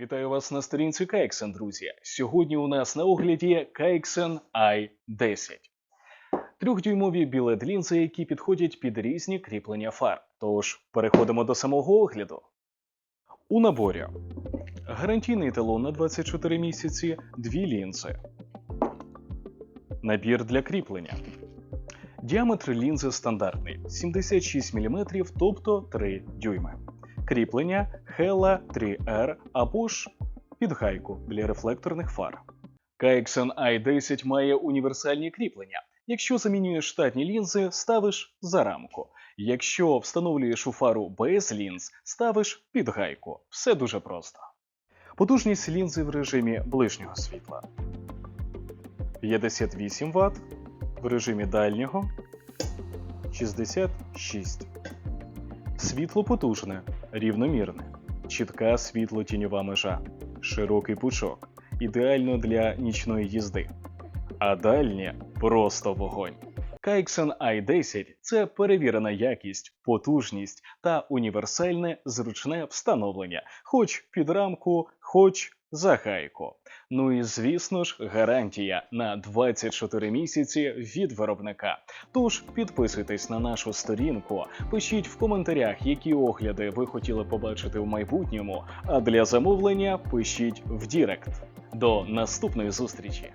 Вітаю вас на сторінці Кайксен, друзі. Сьогодні у нас на огляді Кайксен i10. Трьохдюймові білет лінзи, які підходять під різні кріплення фар. Тож переходимо до самого огляду. У наборі гарантійний талон на 24 місяці, дві лінзи. Набір для кріплення. Діаметр лінзи стандартний 76 мм, тобто 3 дюйми. Кріплення Hella 3R або ж під гайку для рефлекторних фар. KXN i10 має універсальні кріплення. Якщо замінюєш штатні лінзи, ставиш за рамку. Якщо встановлюєш у фару без лінз, ставиш під гайку. Все дуже просто. Потужність лінзи в режимі ближнього світла 58 Вт, в режимі дальнього 66. Світло потужне, рівномірне, чітка світло-тіньова межа, широкий пучок, ідеально для нічної їзди. А дальнє просто вогонь. Keixen i10 це перевірена якість, потужність та універсальне зручне встановлення, хоч під рамку, хоч за гайку. Ну і звісно ж, гарантія на 24 місяці від виробника. Тож підписуйтесь на нашу сторінку, пишіть в коментарях, які огляди ви хотіли побачити в майбутньому. А для замовлення пишіть в Дірект. До наступної зустрічі!